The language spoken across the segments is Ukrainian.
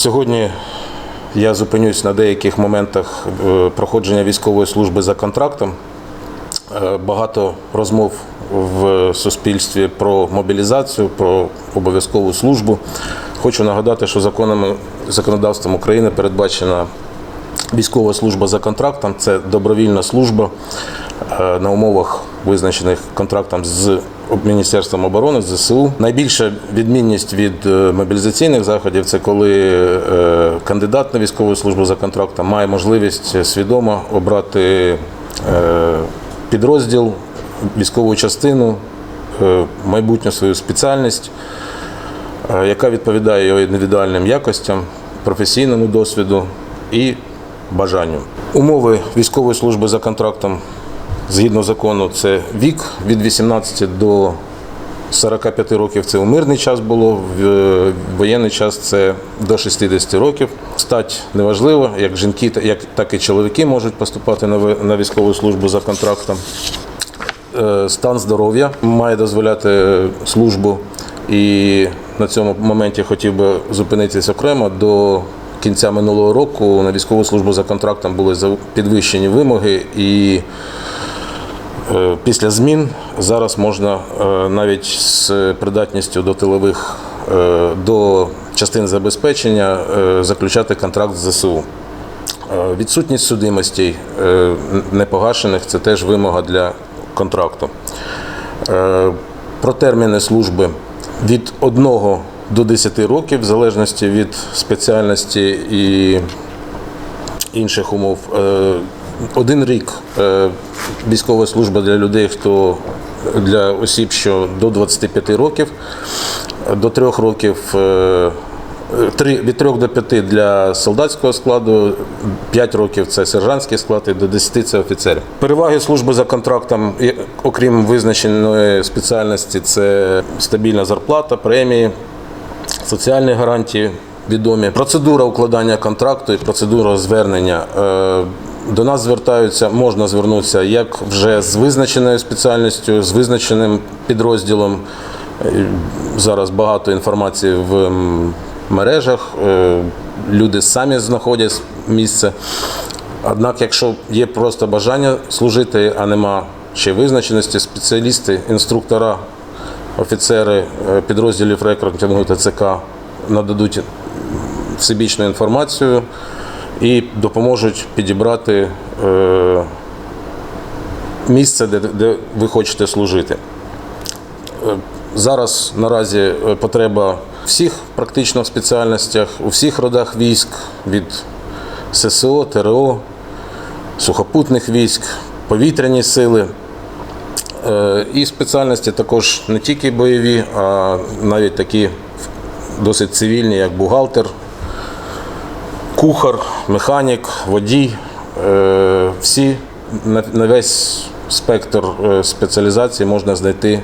Сьогодні я зупинюсь на деяких моментах е, проходження військової служби за контрактом. Е, Багато розмов в суспільстві про мобілізацію, про обов'язкову службу. Хочу нагадати, що законами законодавством України передбачена військова служба за контрактом це добровільна служба е, на умовах, визначених контрактом з Міністерством оборони, ЗСУ. Найбільша відмінність від е, мобілізаційних заходів це коли е, кандидат на військову службу за контрактом має можливість свідомо обрати підрозділ, військову частину, майбутню свою спеціальність яка відповідає його індивідуальним якостям, професійному досвіду і бажанню. Умови військової служби за контрактом згідно закону це вік від 18 до 45 років це у мирний час було, в е, воєнний час це до 60 років. Стать неважливо, як жінки, як, так і чоловіки можуть поступати на військову службу за контрактом. Е, Стан здоров'я має дозволяти службу, і на цьому моменті хотів би зупинитися окремо. До кінця минулого року на військову службу за контрактом були підвищені вимоги, і е, після змін зараз можна е, навіть з придатністю до тилових е, до частин забезпечення заключати контракт з ЗСУ. Відсутність судимостей непогашених це теж вимога для контракту. Про терміни служби від 1 до 10 років, в залежності від спеціальності і інших умов. Е, Один рік е, військова служба для людей, хто для осіб, що до 25 років, до 3 років. е, Три, від 3 до 5 для солдатського складу, 5 років це сержантський склад і до 10 це офіцерів. Переваги служби за контрактом, окрім визначеної спеціальності, це стабільна зарплата, премії, соціальні гарантії відомі. Процедура укладання контракту і процедура звернення. Е, До нас звертаються, можна звернутися як вже з визначеною спеціальністю, з визначеним підрозділом. Е, Зараз багато інформації в мережах. е, Люди самі знаходять місце. Однак, якщо є просто бажання служити, а нема ще визначеності, спеціалісти, інструктора, офіцери е, підрозділів рекрутингу ТЦК нададуть всебічну інформацію і допоможуть підібрати е, місце, де, де ви хочете служити. Е, Зараз наразі потреба всіх практично в спеціальностях, у всіх родах військ від ССО, ТРО, сухопутних військ, повітряні сили. Е, І спеціальності також не тільки бойові, а навіть такі досить цивільні, як бухгалтер, кухар, механік, водій. Е, Всі на весь спектр е, спеціалізації можна знайти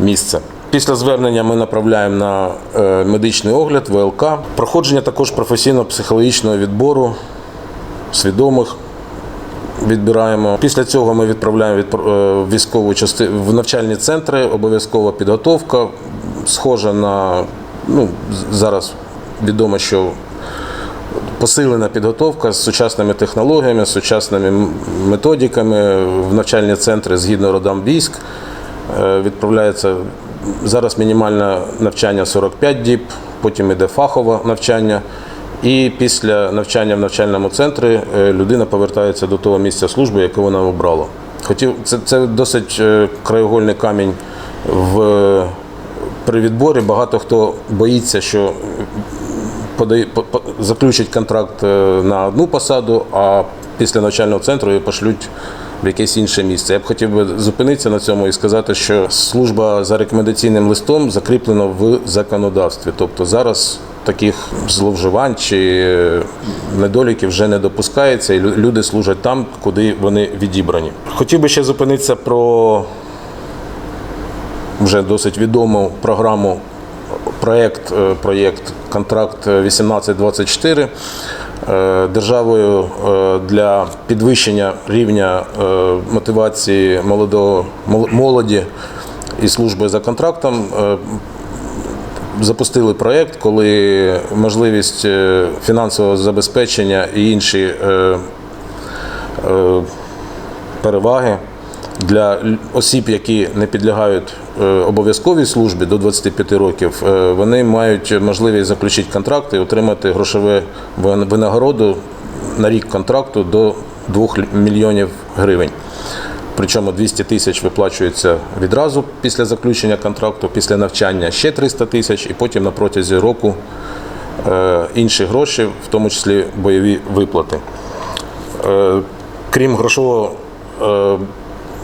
місце. Після звернення ми направляємо на медичний огляд, ВЛК, проходження також професійно-психологічного відбору свідомих відбираємо. Після цього ми відправляємо від в військову частину в навчальні центри. Обов'язкова підготовка, схожа на ну зараз відомо, що посилена підготовка з сучасними технологіями, з сучасними методиками в навчальні центри згідно родам військ. Е, Відправляється зараз мінімальне навчання 45 діб, потім іде фахове навчання. І після навчання в навчальному центрі е, людина повертається до того місця служби, яке вона обрала. Хотів, це, це досить е, краєгольний камінь в, при відборі. Багато хто боїться, що подає, по- заключить контракт е, на одну посаду, а після навчального центру її пошлють в якесь інше місце. Я б хотів би зупинитися на цьому і сказати, що служба за рекомендаційним листом закріплена в законодавстві. Тобто зараз таких зловживань чи недоліків вже не допускається, і люди служать там, куди вони відібрані. Хотів би ще зупинитися про вже досить відому програму, проєкт, е, проєкт контракт 1824 е, державою е, для підвищення рівня мотивації молодого молоді і служби за контрактом. Запустили проєкт, коли можливість е, фінансового забезпечення і інші е, е, переваги для осіб, які не підлягають обов'язковій службі до 25 років, вони мають можливість заключити контракт і отримати грошове винагороду на рік контракту до 2 мільйонів гривень. Причому 200 тисяч виплачується відразу після заключення контракту, після навчання ще 300 тисяч, і потім на протязі року е, інші гроші, в тому числі бойові виплати. Е, Крім грошового, е,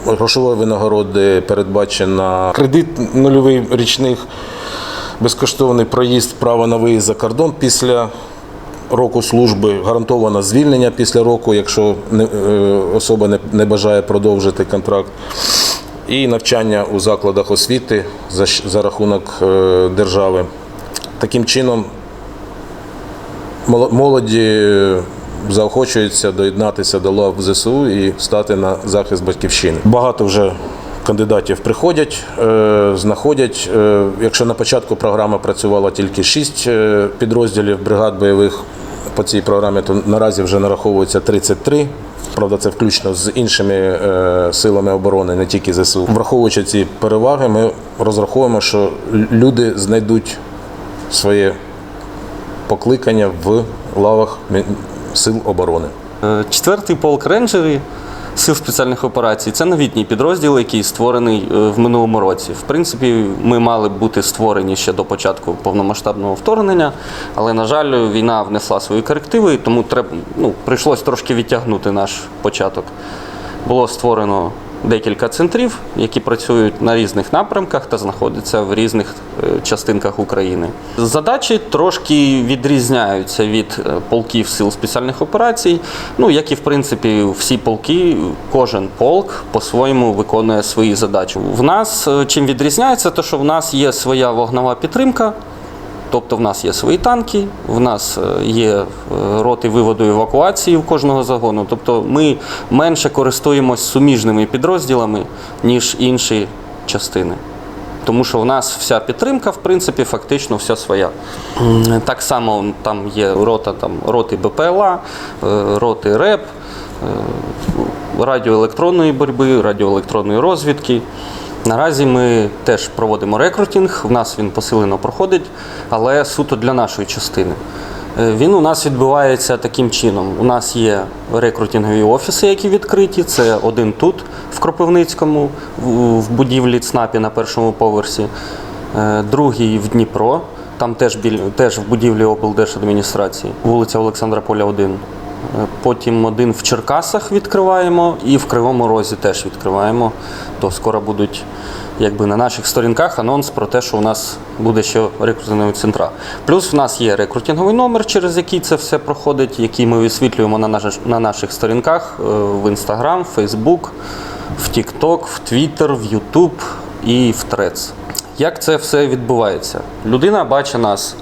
грошової винагороди, передбачена кредит нульовий річних, безкоштовний проїзд, право на виїзд за кордон після року служби, гарантовано звільнення після року, якщо е, особа не, бажає продовжити контракт. І навчання у закладах освіти за, за рахунок е, держави. Таким чином, молоді заохочується доєднатися до лав ЗСУ і стати на захист батьківщини. Багато вже кандидатів приходять, е, знаходять. Е, Якщо на початку програми працювало тільки 6 підрозділів бригад бойових по цій програмі, то наразі вже нараховується 33. Правда, це включно з іншими е, силами оборони, не тільки ЗСУ. Враховуючи ці переваги, ми розраховуємо, що люди знайдуть своє покликання в лавах сил оборони. Е, Четвертий полк рейнджерів сил спеціальних операцій це новітній підрозділ, який створений е, в минулому році. В принципі, ми мали бути створені ще до початку повномасштабного вторгнення, але, на жаль, війна внесла свої корективи, тому треба, ну, прийшлось трошки відтягнути наш початок. Було створено декілька центрів, які працюють на різних напрямках та знаходяться в різних е, частинках України. Задачі трошки відрізняються від е, полків сил спеціальних операцій. Ну, як і в принципі всі полки, кожен полк по-своєму виконує свої задачі. В нас е, чим відрізняється, то що в нас є своя вогнова підтримка. Тобто в нас є свої танки, в нас е, є е, роти виводу евакуації в кожного загону. Тобто ми менше користуємось суміжними підрозділами, ніж інші частини. Тому що в нас вся підтримка, в принципі, фактично вся своя. Так само там є рота, там, роти БПЛА, е, роти РЕП, радіоелектронної боротьби, радіоелектронної розвідки. Наразі ми теж проводимо рекрутинг, в нас він посилено проходить, але суто для нашої частини. Е, Він у нас відбувається таким чином. У нас є рекрутингові офіси, які відкриті. Це один тут, в Кропивницькому, в- будівлі ЦНАПі на першому поверсі, Е, другий в Дніпро, там теж, теж в будівлі облдержадміністрації, вулиця Олександра Поля 1. Потім один в Черкасах відкриваємо і в Кривому Розі теж відкриваємо. То скоро будуть якби на наших сторінках анонс про те, що у нас буде ще рекрутингові центра. Плюс в нас є рекрутинговий номер, через який це все проходить, який ми висвітлюємо на, наш, на наших сторінках е, в Instagram, Facebook, в TikTok, в Twitter, в YouTube і в Threads. Як це все відбувається? Людина бачить нас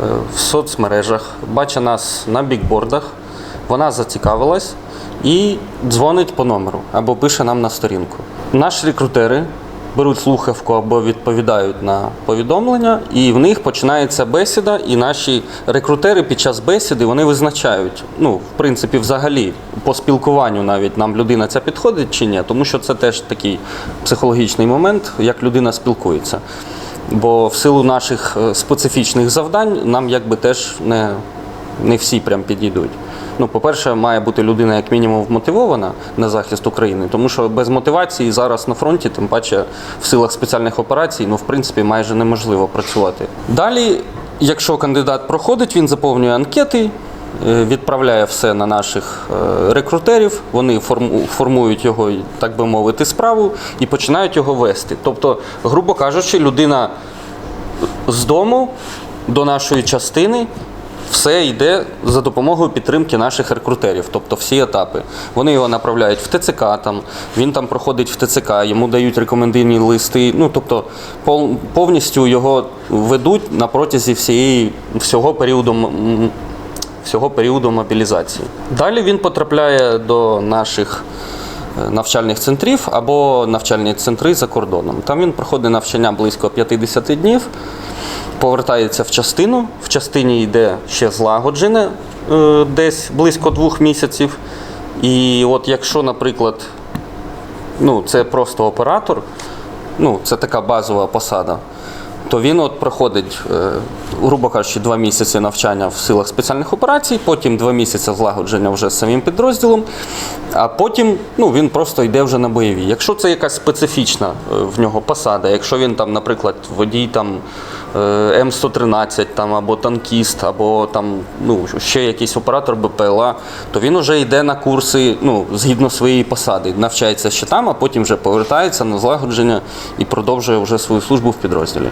е, в соцмережах, бачить нас на бікбордах, вона зацікавилась і дзвонить по номеру або пише нам на сторінку. Наші рекрутери беруть слухавку або відповідають на повідомлення, і в них починається бесіда, і наші рекрутери під час бесіди вони визначають, ну, в принципі, взагалі, по спілкуванню навіть нам людина ця підходить чи ні, тому що це теж такий психологічний момент, як людина спілкується. Бо в силу наших е, специфічних завдань нам якби теж не, не всі прям підійдуть. Ну, по-перше, має бути людина як мінімум вмотивована на захист України, тому що без мотивації зараз на фронті, тим паче в силах спеціальних операцій, ну в принципі майже неможливо працювати. Далі, якщо кандидат проходить, він заповнює анкети. е, Відправляє все на наших е, рекрутерів, вони формують його, так би мовити, справу і починають його вести. Тобто, грубо кажучи, людина з дому до нашої частини все йде за допомогою підтримки наших рекрутерів, тобто всі етапи. Вони його направляють в ТЦК, там, він там проходить в ТЦК, йому дають рекомендаційні листи. Ну, тобто повністю його ведуть на протязі всієї, всього періоду. Всього періоду мобілізації. Далі він потрапляє до наших е, навчальних центрів або навчальні центри за кордоном. Там він проходить навчання близько 50 днів. Повертається в частину. В частині йде ще злагоджене е, десь близько двох місяців. І от якщо, наприклад, ну, це просто оператор, ну, це така базова посада, то він от проходить, е, грубо кажучи, два місяці навчання в силах спеціальних операцій, потім два місяці злагодження вже з самим підрозділом, а потім ну, він просто йде вже на бойові. Якщо це якась специфічна е, в нього посада, якщо він там, наприклад, водій там М113 там, або танкіст, або там ну, ще якийсь оператор БПЛА, то він вже йде на курси ну, згідно своєї посади, навчається ще там, а потім вже повертається на злагодження і продовжує вже свою службу в підрозділі.